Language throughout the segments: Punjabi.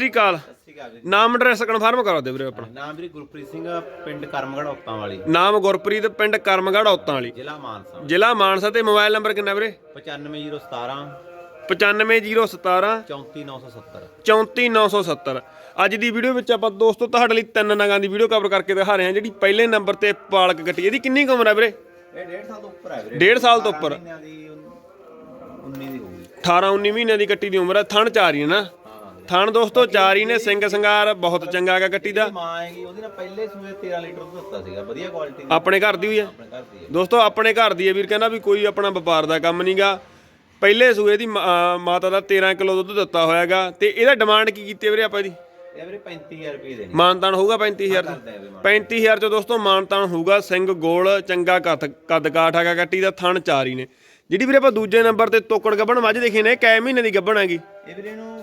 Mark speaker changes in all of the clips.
Speaker 1: ਸ੍ਰੀ ਅਕਾਲ ਨਾਮ ਐਡਰੈਸ ਕਨਫਰਮ ਕਰਵਾ ਦਿਓ ਵੀਰੇ ਆਪਣਾ।
Speaker 2: ਨਾਮ ਵੀਰੇ ਗੁਰਪ੍ਰੀਤ ਸਿੰਘ ਪਿੰਡ ਕਰਮਗੜ ਔਤਾਂ ਵਾਲੀ।
Speaker 1: ਨਾਮ ਗੁਰਪ੍ਰੀਤ ਪਿੰਡ ਕਰਮਗੜ੍ਹ ਔਤਾਂ ਵਾਲੀ।
Speaker 2: ਜ਼ਿਲ੍ਹਾ ਮਾਨਸਾ।
Speaker 1: ਜ਼ਿਲ੍ਹਾ ਮਾਨਸਾ ਤੇ ਮੋਬਾਈਲ ਨੰਬਰ ਕਿੰਨਾ ਵੀਰੇ?
Speaker 2: 95017
Speaker 1: 95017
Speaker 2: 34970
Speaker 1: 34970 ਅੱਜ ਦੀ ਵੀਡੀਓ ਵਿੱਚ ਆਪਾਂ ਦੋਸਤੋ ਤੁਹਾਡੇ ਲਈ ਤਿੰਨ ਨਗਾਂ ਦੀ ਵੀਡੀਓ ਕਵਰ ਕਰਕੇ ਦਿਖਾ ਰਹੇ ਹਾਂ ਜਿਹੜੀ ਪਹਿਲੇ ਨੰਬਰ ਤੇ ਪਾਲਕ ਕੱਟੀ। ਇਹਦੀ ਕਿੰਨੀ ਉਮਰ ਹੈ ਵੀਰੇ?
Speaker 2: ਇਹ 1.5 ਸਾਲ ਤੋਂ ਉੱਪਰ ਹੈ ਵੀਰੇ।
Speaker 1: ਡੇਢ ਸਾਲ ਤੋਂ ਉੱਪਰ।
Speaker 2: 18 ਮਹੀਨਿਆਂ ਦੀ 19 ਦੀ ਹੋਊਗੀ।
Speaker 1: 18 19 ਮਹੀਨਿਆਂ ਦੀ ਕੱਟੀ ਦੀ ਉਮਰ ਹੈ ਥਣ ਚਾਰ ਹੀ ਨਾ। ਥਣ ਦੋਸਤੋ ਚਾਰ ਹੀ ਨੇ ਸਿੰਘ ਸਿੰਗਾਰ ਬਹੁਤ ਚੰਗਾ ਹੈਗਾ ਕੱਟੀ ਦਾ।
Speaker 2: ਮਾਂ ਆਏਗੀ ਉਹਦੀ ਨਾਲ ਪਹਿਲੇ ਸੂਏ 13 ਲੀਟਰ ਦੁੱਧ ਦਿੱਤਾ ਸੀਗਾ ਵਧੀਆ ਕੁਆਲਿਟੀ ਦੀ।
Speaker 1: ਆਪਣੇ ਘਰ ਦੀ ਹੋਈ ਹੈ।
Speaker 2: ਆਪਣੇ ਘਰ ਦੀ ਹੈ।
Speaker 1: ਦੋਸਤੋ ਆਪਣੇ ਘਰ ਦੀ ਹੈ ਵੀਰ ਕਹਿੰਦਾ ਵੀ ਕੋਈ ਆਪਣਾ ਵਪਾਰ ਦਾ ਕੰਮ ਨਹੀਂਗਾ ਪਹਿਲੇ ਸੂਏ ਦੀ ਮਾ- ਅਹ ਮਾਤਾ ਦਾ 13 ਕਿਲੋ ਦੁੱਧ ਦਿੱਤਾ ਹੋਇਆਗਾ ਤੇ ਇਹਦਾ ਡਿਮਾਂਡ ਕੀ ਕੀਤੀ ਹੈ ਵੀਰੇ ਆਪਾਂ ਇਹਦੀ?
Speaker 2: ਇਹ ਵੀਰੇ 35000 ਰੁਪਏ ਦੇ ਨੇ
Speaker 1: ਮਾਨਤਾਨ ਹੋਊਗਾ 35000 ਦਾ
Speaker 2: ਕਰਦੇ ਆ ਵੀਰੇ
Speaker 1: 35000 ਚ ਦੋਸਤੋ ਮਾਨਤਾਨ ਹੋਊਗਾ ਸਿੰਘ ਗੋਲ ਚੰਗਾ ਕੱਦ ਕੱਦ ਕਾਠ ਹੈਗਾ ਕੱਟੀ ਦਾ ਥਣ ਚਾਰ ਹੀ ਨੇ। ਜਿਹੜੀ ਵੀਰੇ ਆਪਾਂ ਦੂਜੇ ਨੰਬਰ ਤੇ ਤੋਕੜ ਗੱਬਣ ਮੱਝ ਦੇਖੀ ਨੇ ਕੈ ਮਹੀਨੇ ਦੀ ਗੱਬਣ ਹੈਗੀ।
Speaker 2: ਇਹ ਵੀਰੇ ਨੂੰ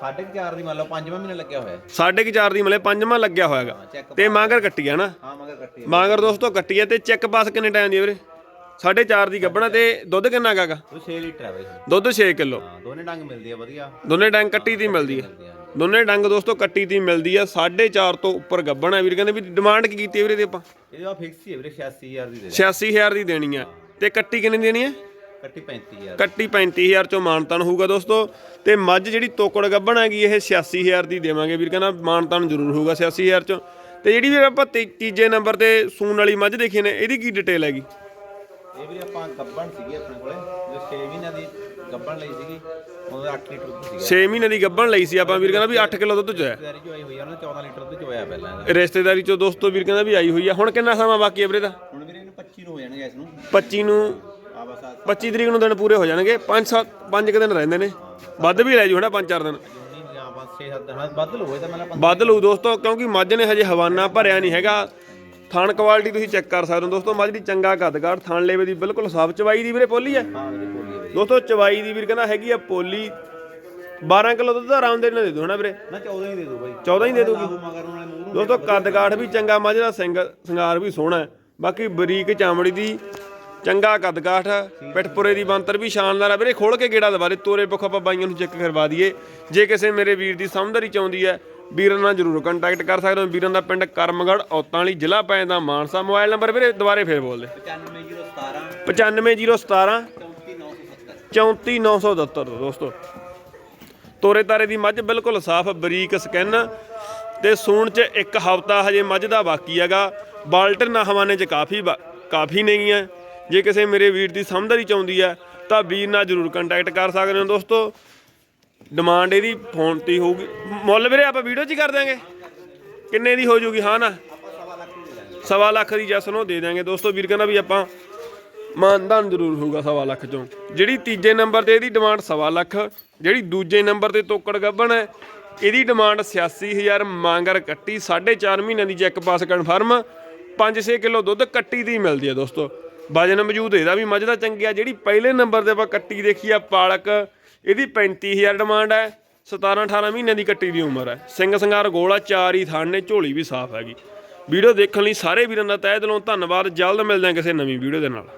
Speaker 2: 4.5 ਦੀ ਮੰਨ ਲਓ 5ਵਾਂ ਮਹੀਨਾ ਲੱਗਿਆ ਹੋਇਆ ਹੈ।
Speaker 1: ਸਾਢੇ ਕੁ ਚਾਰ ਦੀ ਮਲੇ ਪੰਜਵਾਂ ਲੱਗਿਆ ਹੋਇਆਗਾ
Speaker 2: ਹਾਂ ਚੈੱਕ
Speaker 1: ਤੇ ਮਾਂਗਰ ਕੱਟੀ ਆ ਨਾ?
Speaker 2: ਹਾਂ ਮਗਰ ਕੱਟੀ ਹੈ।
Speaker 1: ਮਾਂਗਰ ਦੋਸਤੋ ਕੱਟੀ ਹੈ ਤੇ ਚੈੱਕ ਪਾਸ ਕਿੰਨੇ ਟਾਈਮ ਦੀ ਹੈ ਵੀਰੇ? ਸਾਢੇ ਚਾਰ ਦੀ ਗੱਬਣਾ ਤੇ ਦੁੱਧ ਕਿੰਨਾ ਹੈਗਾ?
Speaker 2: ਉਹ 6 ਲੀਟਰ ਹੈ ਬਾਈ।
Speaker 1: ਦੁੱਧ 6 ਕਿਲੋ।
Speaker 2: ਹਾਂ ਦੋਨੇ ਡੰਗ ਮਿਲਦੀ ਆ ਵਧੀਆ।
Speaker 1: ਦੋਨੇ ਡੰਗ ਕੱਟੀ ਦੀ ਮਿਲਦੀ ਹੈ।
Speaker 2: ਮਿਲਦੀ ਆ
Speaker 1: ਦੋਨੇ ਡੰਗ ਦੋਸਤੋ ਕੱਟੀ ਦੀ ਮਿਲਦੀ ਆ 4.5 ਤੋਂ ਉੱਪਰ ਗੱਬਣ ਹੈ ਵੀਰ। ਕਹਿੰਦੇ ਵੀ ਡਿਮਾਂਡ ਕੀ ਕੀਤੀ ਹੈ ਵੀਰੇ ਤੇ ਆਪਾਂ?
Speaker 2: ਇਹਦੇ ਆ ਫਿਕਸ ਹੀ ਹੈ ਵੀਰੇ 86000 ਦੀ ਦੇ ਦੇ
Speaker 1: 86000 ਦੀ ਦੇਣੀ ਆ ਤੇ ਕੱਟੀ ਕਿੰਨੀ ਦੇਣੀ ਹੈ?
Speaker 2: ਕੱਟੀ 35000
Speaker 1: ਕੱਟੀ 35000 ਚੋਂ ਮਾਨਤਾਨ ਹੋਊਗਾ ਦੋਸਤੋ। ਤੇ ਮੱਝ ਜਿਹੜੀ ਤੋਕੜ ਗੱਬਣ ਹੈਗੀ ਇਹ 86000 ਦੀ ਦੇਵਾਂਗੇ ਵੀਰ ਕਹਿੰਦਾ ਮਾਨਤਾਨ ਜ਼ਰੂਰ ਹੋਊਗਾ 86000 ਚੋਂ। ਤੇ ਜਿਹੜੀ ਵੀਰ ਆਪਾਂ ਤੀਜੇ ਨੰਬਰ ਤੇ ਸੂਣ ਵਾਲੀ ਮੱਝ ਦੇਖੀ ਨੇ ਇਹਦੀ ਕੀ ਡਿਟੇਲ ਹੈਗੀ?
Speaker 2: ਇਹ ਵੀਰੇ ਆਪਾਂ ਗੱਬਣ ਸੀਗੀ ਆਪਣੇ ਕੋਲੇ ਜੋ 6 ਮਹੀਨਿਆਂ ਦੀ ਗੱਬਣ ਲਈ ਸੀਗੀ ਉਹਦਾ 8 ਲੀਟਰ ਦੁੱਧ ਸੀਗਾ।
Speaker 1: 6 ਮਹੀਨੇ ਦੀ ਗੱਬਣ ਲਈ ਸੀ ਆਪਾਂ ਵੀਰ ਕਹਿੰਦਾ ਵੀ 8 ਕਿਲੋ ਦੁੱਧ ਚੋਇਆ।
Speaker 2: ਰਿਸ਼ਤੇਦਾਰੀ ਹੋਈ ਆ ਉਹਨੇ 14 ਲੀਟਰ ਦੁੱਧ ਚੋਇਆ ਪਹਿਲਾਂ ਇਹਦਾ।
Speaker 1: ਰਿਸ਼ਤੇਦਾਰੀ ਚੋਂ ਦੋਸਤੋ ਵੀਰ ਕਹਿੰਦਾ ਵੀ ਆਈ ਹੋਈ ਆ। ਹੁਣ ਕਿੰਨਾ ਸਮਾਂ ਬਾਕੀ ਹੈ ਵੀਰੇ ਦਾ
Speaker 2: ਹੁਣ ਵੀਰੇ ਇਹਨੂੰ 25 ਨੂੰ ਹੋ ਜਾਣਗੇ ਇਸ ਨੂੰ।
Speaker 1: 25 ਨੂੰ
Speaker 2: ਆ ਬਸ ਆ
Speaker 1: 25 ਤਰੀਕ ਨੂੰ ਦਿਨ ਪੂਰੇ ਹੋ ਜਾਣਗੇ। 5 7 5 ਦਿਨ ਰਹਿੰਦੇ ਨੇ। ਵੱਧ ਵੀ ਲੈ ਜੂ ਹਨਾ 5 4 ਦਿਨ।
Speaker 2: 19 ਜਾਂ ਬਸ 6 7 ਦਿਨ ਵੱਧ ਮੈਂ
Speaker 1: ਲਊ ਦੋਸਤੋ ਕਿਉਂਕਿ ਮੱਝ ਨੇ ਹਜੇ ਹਵਾਨਾ ਭਰਿਆ ਨਹੀਂ ਹੈਗਾ। ਥਣ ਕੁਆਲਿਟੀ ਤੁਸੀਂ ਚੈੱਕ ਕਰ ਸਕਦੇ ਹੋ ਦੋਸਤੋ ਮੱਝ ਦੀ ਚੰਗਾ ਕੱਦਕਾਠ ਥਣ ਲੇਵੇ ਦੀ ਬਿਲਕੁਲ ਸਾਫ਼ ਚਵਾਈ ਦੀ ਵੀਰੇ ਪੋਲੀ ਹੈ। ਦੋਸਤੋ ਚਵਾਈ ਦੀ ਵੀਰ ਕਹਿੰਦਾ ਹੈਗੀ ਆ ਪੋਲੀ। 12 ਕਿਲੋ ਦੁੱਧ ਦਾ ਆਰਾਮ ਦੇ ਨਾਲ ਦੇ ਦੋ ਹਨਾ ਵੀਰੇ।
Speaker 2: ਨਾ 14 ਹੀ ਦੇ ਦਿਓ ਬਾਈ।
Speaker 1: 14 ਹੀ ਦੇ ਦੂਗੀ ਦੋਸਤੋ ਕੱਦਕਾਠ ਵੀ ਚੰਗਾ ਮੱਝ ਦਾ ਸਿੰਗਾਰ ਵੀ ਸੋਹਣਾ ਹੈ। ਬਾਕੀ ਬਰੀਕ ਚਾਮੜੀ ਦੀ ਚੰਗਾ ਕੱਦਕਾਠ ਪਿੱਠਪੁਰੇ ਦੀ ਬੰਤਰ ਵੀ ਸ਼ਾਨਦਾਰ ਆ ਵੀਰੇ ਖੋਲ ਕੇ ਗੇੜਾ ਦਵਾਰੇ ਤੋਰੇ ਪੁੱਖ ਆਪਾਂ ਬਾਈਆਂ ਨੂੰ ਚੈੱਕ ਕਰਵਾ ਦਈਏ। ਜੇ ਕਿਸੇ ਮੇਰੇ ਵੀਰ ਦੀ ਸਮਝਦਾਰੀ ਚਾਹੁੰਦੀ ਹੈ ਵੀਰਾਂ ਨਾਲ ਜਰੂਰ ਕੰਟੈਕਟ ਕਰ ਸਕਦੇ ਹੋ। ਵੀਰਾਂ ਦਾ ਪਿੰਡ ਕਰਮਗੜ ਔਤਾਂ ਵਾਲੀ ਜ਼ਿਲ੍ਹਾ ਪੈਂਦਾ ਮਾਨਸਾ। ਮੋਬਾਈਲ ਨੰਬਰ ਵੀਰੇ, ਦੁਬਾਰੇ ਫੇਰ ਬੋਲ ਦੇ
Speaker 2: 95017
Speaker 1: 95017
Speaker 2: 34970
Speaker 1: 34977 ਦੋਸਤੋ। ਤੋਰੇ ਤਾਰੇ ਦੀ ਮੱਝ ਬਿਲਕੁਲ ਸਾਫ਼, ਬਰੀਕ ਸਕੈਨ ਤੇ ਸੂਣ ਚ ਇੱਕ ਹਫਤਾ ਹਜੇ ਮੱਝ ਦਾ ਬਾਕੀ ਹੈਗਾ। ਬਾਲਟਰ ਨਾ ਹਵਾਨੇ ਚ ਕਾਫੀ ਬਾ- ਕਾਫੀ ਨਹੀਂ ਹੈ। ਜੇ ਕਿਸੇ ਮੇਰੇ ਵੀਰ ਦੀ ਸਮਝਦਾਰੀ ਚਾਹੁੰਦੀ ਹੈ, ਤਾਂ ਵੀਰ ਨਾਲ ਜਰੂਰ ਕੰਟੈਕਟ ਕਰ ਸਕਦੇ ਹੋ ਦੋਸਤੋ। ਡਿਮਾਂਡ ਇਹਦੀ ਫੋਨ ਤੇ ਹੋਊਗੀ। ਮੁੱਲ ਵੀਰੇ ਆਪਾਂ ਵੀਡੀਓ 'ਚ ਹੀ ਕਰ ਦਾਂਗੇ ਕਿੰਨੇ ਦੀ ਹੋ ਜੂਗੀ? ਹਾਂ ਨਾ? ਸਵਾ ਲੱਖ ਦੀ ਜੈਸ ਨੂੰ ਦੇ ਦਾਂਗੇ ਦੋਸਤੋ, ਵੀਰ ਕਹਿੰਦਾ ਵੀ ਆਪਾਂ ਮਾਨਦਾਨ ਜ਼ਰੂਰ ਹੋਊਗਾ ਸਵਾ ਲੱਖ ਚੋਂ। ਜਿਹੜੀ ਤੀਜੇ ਨੰਬਰ ਤੇ ਇਹਦੀ ਡਿਮਾਂਡ ਸਵਾ ਲੱਖ, ਜਿਹੜੀ ਦੂਜੇ ਨੰਬਰ ਤੇ ਤੋਕੜ ਗੱਬਣ ਹੈ, ਇਹਦੀ ਡਿਮਾਂਡ 86000 ਮੰਗਰ ਕੱਟੀ 4.5 ਮਹੀਨਿਆਂ ਦੀ ਚੈੱਕ ਪਾਸ ਕਨਫਰਮ 5-6 ਕਿਲੋ ਦੁੱਧ ਕੱਟੀ ਦੀ ਮਿਲਦੀ ਹੈ ਦੋਸਤੋ। ਵਜਨ ਮੌਜੂਦ ਇਹਦਾ ਵੀ ਮੱਝ ਦਾ ਆ। ਜਿਹੜੀ ਪਹਿਲੇ ਨੰਬਰ ਤੇ ਆਪਾਂ ਕੱਟੀ ਦੇਖੀ ਆ ਪਾਲਕ, ਇਹਦੀ 35000 ਡਿਮਾਂਡ ਹੈ। 17-18 ਮਹੀਨਿਆਂ ਦੀ ਕੱਟੀ ਦੀ ਉਮਰ ਹੈ। ਸਿੰਘ ਸੰਗਾਰ ਗੋਲਾ, ਚਾਰ ਹੀ ਥਣ ਨੇ ਝੋਲੀ ਵੀ ਸਾਫ਼ ਹੈਗੀ। ਵੀਡੀਓ ਦੇਖਣ ਲਈ ਸਾਰੇ ਵੀਰਾਂ ਦਾ ਤਹਿ ਦਿਲੋਂ ਧੰਨਵਾਦ। ਜਲਦ ਮਿਲਦੇ ਹਾਂ ਕਿਸੇ ਨਵੀਂ ਵੀਡੀਓ ਦੇ ਨਾਲ।